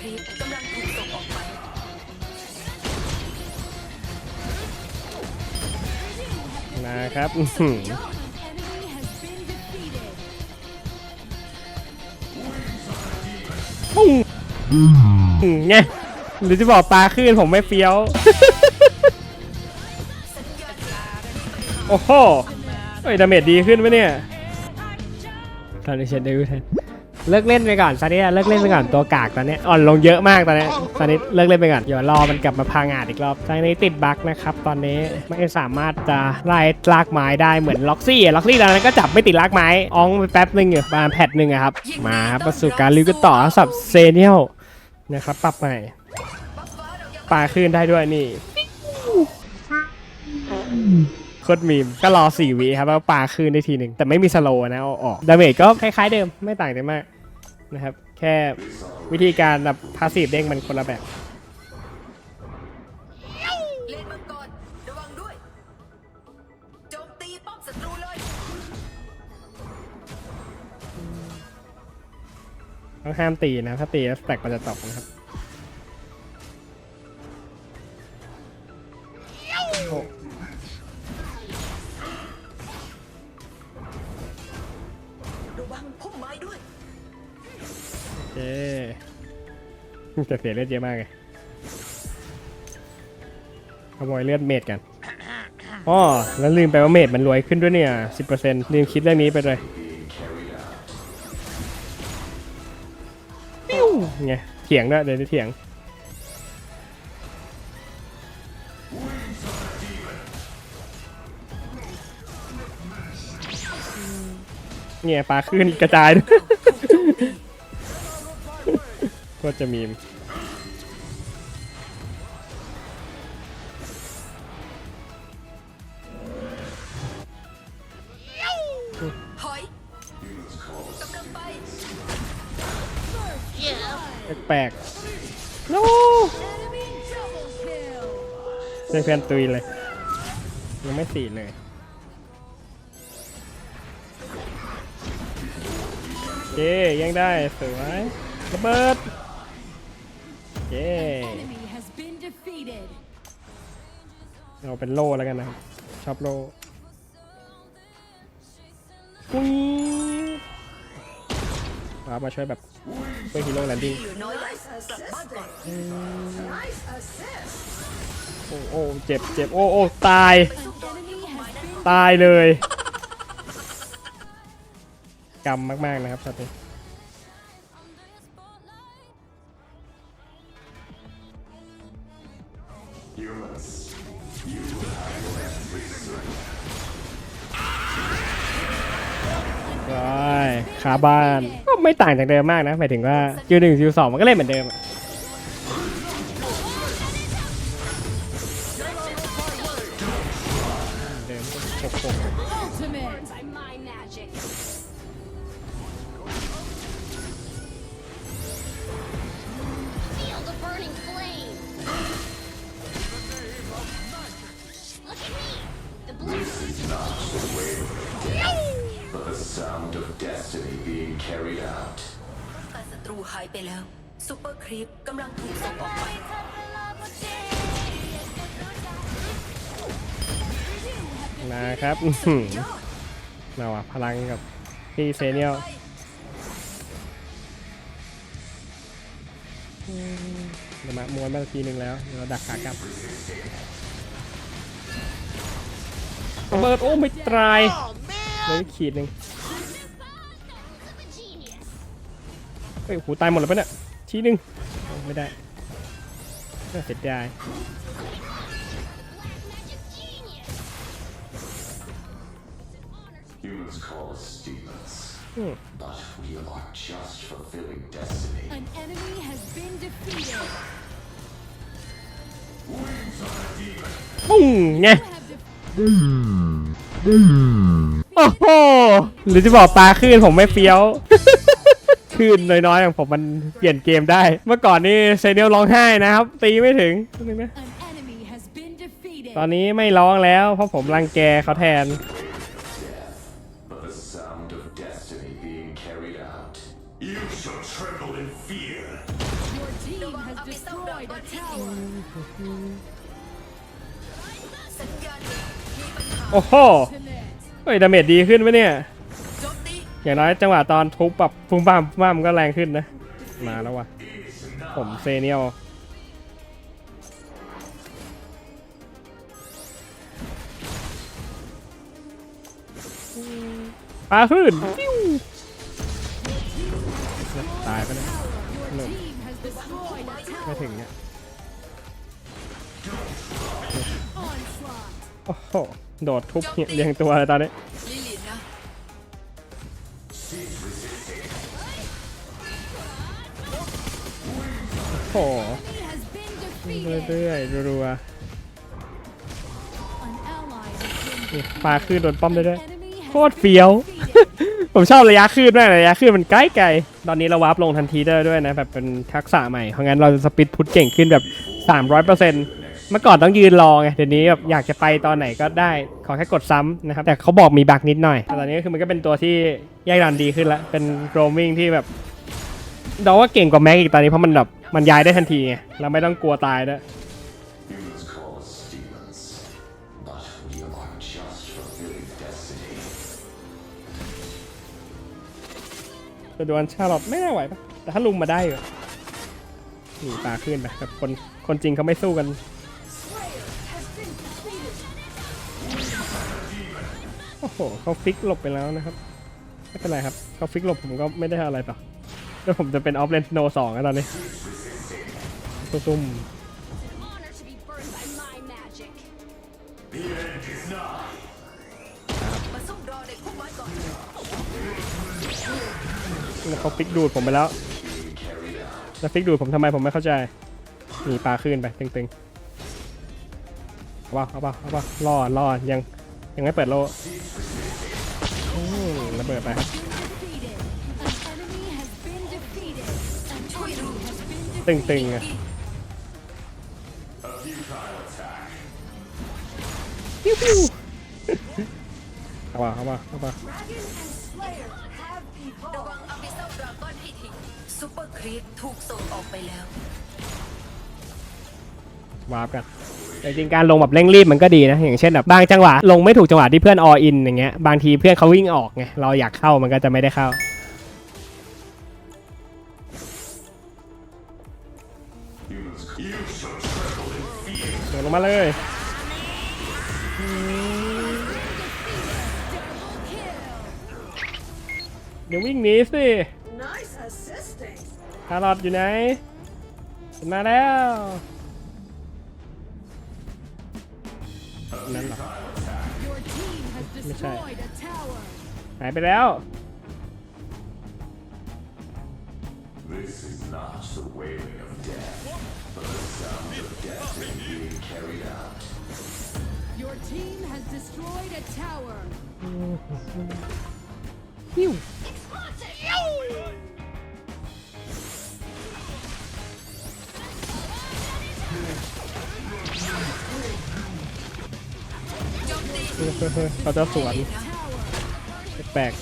ครีปกำลังถูกส่งออกไปนะครับ ปุ้งไงหรือจะบอกปลาขึ้นผมไม่เฟี้ยว โอ้โหเฮ้ยดาเมจดีขึ้นไหมเนี่ยตอนนี้เชนเดวิลแทน เลิกเล่นไปก่อนซานิเลิกเล่นไปก่อนตัวกากตอนนี้อ่อนลงเยอะมากตอนนี้ซานิเลิกเล่นไปก่อนเดี๋ยวรอมันกลับมาพางอาดอีกรอบซานิติดบั๊กนะครับตอนนี้ไม่สามารถจะไล่ลากไม้ได้เหมือนล็อกซี่ล็อกซี่ตอนนั้นก็จับไม่ติดลากไม้อองไปแป๊บนึงอยู่ประมาณแพทหนึ่งครับมาครับมาสู่การรีวิวกันต่อสับเซเนียลนะครับปรับใหม่ปลาขึ้นได้ด้วยนี่โคตรมีมก็รอ4วิครับแล้วปาคืนได้ทีหนึ่งแต่ไม่มีสโลนะเอาออกดาเมจก็คล้ายๆเดิมไม่ต่างกันมาก นะครับ แค่วิธีการแบบพาสซีฟเด้งมันคนละแบบเลนมังกรระวังด้วยโจมตีป้อมศัตรูเลยต้องห้ามตีนะ ถ้าตีแล้วสแต็กมันจะตกนะครับโอ้ระวังพุ่มไม้ด้วยโอ เคแต่เสียเลือดเยอะมากเลยขโมยเลือดเมดกันอ๋อแล้วลืมไปว่าเมดมันรวยขึ้นด้วยเนี่ย 10%ลืมคิดเรื่องนี้ไปเลยปิ้วไงเถียงด้วยเดี๋ยวจะเถียงเนี่ยปลาขึ้นกระจายด้วย ก็จะมีมถอยกำลังไปแปลกๆ no Enemy double kill. เพื่อนๆตุยเลย ยังไม่สีเลยโอเคยังได้สวยระเบิด เย้ Enemy has been defeated. เอาเป็นโล่แล้วกันนะครับ ชอบโล่กุ้ยว้ามาช่วยแบบช่วยฮีโร่แลนดิ้งเหลือน้อยแล้วกลับบ้านก่อนโอ้โอ้เจ็บเจ็บโอ้โอ้ตาย An enemy has been ตายเลยกรรมมาก ๆ นะครับช็อตนี้ ร้อยขาบ้าน ก็ไม่ต่างจากเดิมมากนะ หมายถึงว่าคิวหนึ่งคิวสองมันก็เล่นเหมือนเดิมอะเดิมหกหก ultimate. By my magic. The sound of destiny being carried out. แต่ศัตรูหายไปแล้วซูเปอร์ครีปกำลังถูกส่งออกไปนะครับอื้อหือมาว่ะพลังกับพี่เซเนียลอืมเดี๋ยวมาม้วนมาทีหนึ่งแล้วเดี๋ยวเราดักขากลับระเบิดโอ้ไม่ตาย เลยขีดหนึ่ง of a genius. เฮ้ยหูตายหมดแล้วปะเนี่ยทีหนึ่งโอ้ไม่ได้น่าเสียดาย Magic genius. Humans call us demons, Hmm. but we are just fulfilling destiny. An enemy has been defeated. ปุ้งไง You have defeated. โอ้โหหรือจะบอกปลาขึ้นผมไม่เฟี้ยวขึ้นน้อยๆอย่างผมมันเปลี่ยนเกมได้ เมื่อก่อนนี่เซเนียลร้องไห้นะครับ ตีไม่ถึงนึงนะ An enemy has been defeated. ตอนนี้ไม่ร้องแล้วเพราะผมรังแกเขาแทน But the sound of destiny being carried out. You shall tremble in fear. Your team has destroyed a tower. สัญญาณมีปัญหาโอ้โห Ultimate. เฮ้ยดาเมจดีขึ้นไหมเนี่ยอย่างน้อยจังหวะตอนทุบแบบพุ่งป้ามพุ่งป้ามก็แรงขึ้นนะ มาแล้ววะผมเซเนียลปลาขึ้นตายไปแล้ว Your team has destroyed a ไม่ถึงเนี่ยโอ้โห โดดทุบเรียงตัวเลยตอนนี้โอ้โหเรื่อยๆรัวๆปลาขึ้นโดนป้อมได้ด้วยโคตรเฟี้ยว ผมชอบระยะคลื่นมากระยะคลื่นมันใกล้ไกลตอนนี้เราวาร์ปลงทันทีได้ด้วยนะแบบเป็นทักษะใหม่เพราะงั้นเราจะสปีดพุทเก่งขึ้นแบบ 300%เเมื่อก่อนต้องยืนรอไง เดี๋ยวนี้แบบอยากจะไปตอนไหนก็ได้ ขอแค่กดซ้ำนะครับ แต่เขาบอกมีบักนิดหน่อยแต่ตอนนี้ก็คือมันก็เป็นตัวที่แยกดันดีขึ้นแล้วเป็นโรมมิ่งที่แบบเดาว่าเก่งกว่าแม็กอีกตอนนี้เพราะมันแบบมันย้ายได้ทันทีไง เราไม่ต้องกลัวตายด้วย Humans call us demons, but we are just fulfilling destiny. จะดวลชาลอตไม่น่าไหวปะแต่ถ้าลุมมาได้อยู่หนีปลาขึ้นไปแบบคนคนจริงเขาไม่สู้กัน โอ้โหเขาฟิกหลบไปแล้วนะครับ ไม่เป็นไรครับเขาฟิกหลบผมก็ไม่ได้อะไรต่อแล้วผมจะเป็นออฟเลนโนสองแล้วตอนนี้ตุ้ม Honor to be burned by my magic. มาซุ่มเด็กพวกไม้ก่อนแล้วเขาฟิกดูดผมไปแล้วแล้วฟิกดูดผมทำไมผมไม่เข้าใจหนีปลาขึ้นไปตึงๆเอาเปล่าเอาเปล่าเอาเปล่ารอดรอดยัง ยังไม่เปิดโลอืมระเบิดไปครับ Defeated. An enemy has been defeated. An ช่วยดู enemy has been ตึ defeated. งๆอะปิ้วปิ้วเอาเปล่าเอาเปล่าเอาเปล่าระวังอภิเษกดราก้อนให้ทิ้งซูเปอร์ครีปถูกส่งออกไปแล้ววาร์ปกัน แต่จริงๆการลงแบบเร่งรีบมันก็ดีนะ อย่างเช่นแบบบางจังหวะลงไม่ถูกจังหวะที่เพื่อนออินอย่างเงี้ยบางทีเพื่อนเขาวิ่งออกไงเราอยากเข้ามันก็จะไม่ได้เข้า Humans, you shall tremble in fear. เดินลงมาเลยเดี๋ยววิ่งหนีสิคารอทอยู่ไหนฉันมาแล้ว นั่นเหรอ Your team has destroyed a tower. หายไปแล้ว This is not the wailing of death, but the sound of destiny being carried out. Your team has destroyed a tower. โ จมตีเขาจะสวนแปลก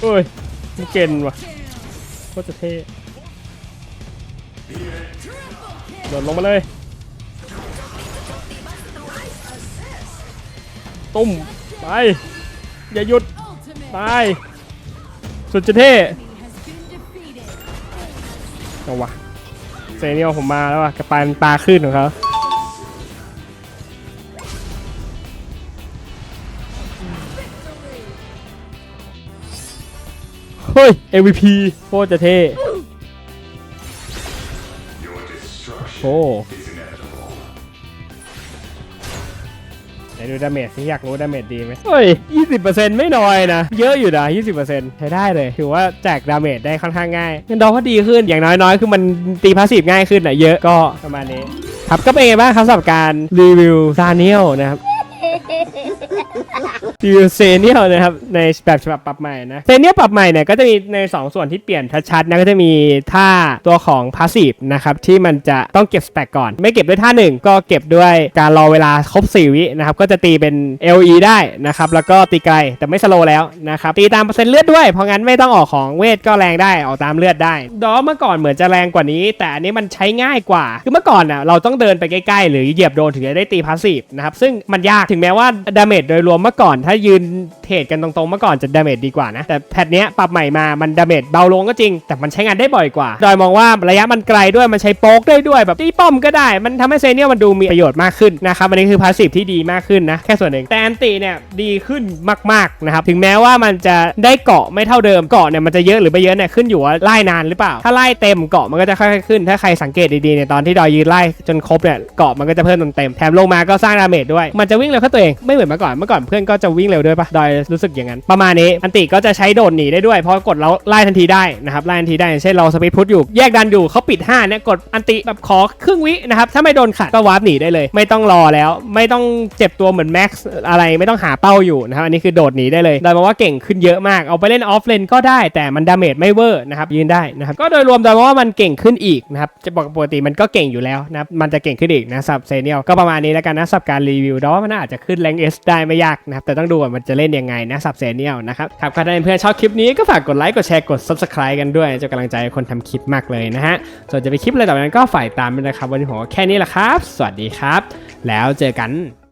เอ้ยมันเก่นว่ะโคตรจะเท่ Triple โดดลงมาเลย ตุ้ม ไป อย่าหยุด ตาย สุดจะเท่เอาวะ เซเนียลผมมาแล้วอะกระปานปลาขึ้นของเขาเฮ้ย MVP โคตรจะเท่โอ้ ไหนดูดาเมจสิอยากรู้ดาเมจดีไหมเฮ้ย 20%ไม่น้อยนะ เยอะอยู่นะ 20%ใช้ได้เลย ถือว่าแจกดาเมจได้ค่อนข้างง่ายเงินดอกก็ดีขึ้นอย่างน้อยๆ คือมันตีพาสซีฟง่ายขึ้นอะเยอะก็ประมาณนี้ครับก็เป็นไงบ้างครับสำหรับการรีวิวซาเนียลนะครับ รีวิวเซเนียลนะครับในแบบฉบับปรับใหม่นะเซเนียลปรับใหม่เนี่ยก็จะมีใน 2 ส่วนที่เปลี่ยนชัดๆนะก็จะมีท่าตัวของพาสซีฟนะครับที่มันจะต้องเก็บสแต็กก่อน ไม่เก็บด้วยท่าหนึ่งก็เก็บด้วยการรอเวลาครบ 4 วินะครับก็จะตีเป็น LE ได้นะครับแล้วก็ตีไกลแต่ไม่สโลว์แล้วนะครับตีตามเปอร์เซ็นต์เลือดด้วย เพราะงั้นไม่ต้องออกของเวทก็แรงได้ออกตามเลือดได้ดอเมื่อก่อนเหมือนจะแรงกว่านี้ แต่อันนี้มันใช้ง่ายกว่า คือเมื่อก่อนน่ะเราต้องเดินไปใกล้ๆ หรือเหยียบโดนถึงจะได้ตีพาสซีฟนะครับซึ่งมันยากถึงแม้ว่าดาเมจโดยรวมเมื่อก่อนถ้ายืน เทรดกันตรงๆเมื่อก่อนจะดาเมจดีกว่านะ แต่แพทเนี้ยปรับใหม่มามันดาเมจเบาลงก็จริง แต่มันใช้งานได้บ่อยกว่าโดยมองว่าระยะมันไกลด้วยมันใช้โป๊กได้ด้วยแบบตีป้อมก็ได้ มันทำให้เซเนียลมันดูมีประโยชน์มากขึ้นนะครับอันนี้คือพาสซีฟที่ดีมากขึ้นนะแค่ส่วนหนึ่งแต่อันติเนี่ยดีขึ้นมากๆนะครับถึงแม้ว่ามันจะได้เกาะไม่เท่าเดิมเกาะเนี่ยมันจะเยอะหรือไม่เยอะเนี่ยขึ้นอยู่ว่าไล่นานหรือเปล่า ถ้าไล่เต็มเกาะมันก็จะค่อยๆขึ้น ถ้าใครสังเกตดีๆเนี่ยตอนที่ดอยยืนไล่จนครบเนี่ยเกาะมันก็จะเพิ่มเต็มแถมลงมาก็สร้างดาเมจด้วย มันจะวิ่งเร็วขึ้นตัวเองไม่เหมือนเมื่อก่อนเมื่อก่อนเพื่อนก็จะวิ่งเร็วด้วยปะดอยรู้สึกอย่างนั้น ประมาณนี้อันติก็จะใช้โดดหนีได้ด้วย เพราะกดแล้วไล่ทันทีได้นะครับไล่ทันทีได้อย่างเช่นเราสปีดพุทอยู่แยกดันอยู่เขาปิด5เนี่ยกดอันติแบบขอครึ่งวินะครับถ้าไม่โดนขัดก็วาร์ปหนีได้เลย ไม่ต้องรอแล้ว ไม่ต้องเจ็บตัวเหมือนแม็กซ์อะไรไม่ต้องหาเป้าอยู่นะครับอันนี้คือโดดหนีได้เลยโดยมองว่าเก่งขึ้นเยอะมากเอาไปเล่นออฟเลนก็ได้แต่มันดาเมจไม่เวอร์นะครับยืนได้นะครับก็โดยรวมโดยมองว่ามันเก่งขึ้นอีกนะครับจะบอกปกติมันก็เก่งอยู่แล้วนะครับมันจะเก่งขึ้นอีกนะสับเซเนียลก็ประมาณนี้แล้วกันนะสับการรีวิวแต่ว่ามันอาจจะขึ้นแรงเอสได้ไม่ยากนะครับแต่ต้องดูว่ามันจะเล่นยังไงนะสับเซเนียลนะครับครับถ้าเพื่อนๆชอบคลิปนี้ก็ฝากกดไลค์กดแชร์กด subscribe กันด้วยจะกำลังใจคนทำคลิปมากเลยนะฮะส่วนจะไปคลิปอะไรต่อไปนั้นก็ฝ่ายตามด้วยนะครับวันนี้ผมแค่นี้แหละครับ สวัสดีครับ แล้วเจอกัน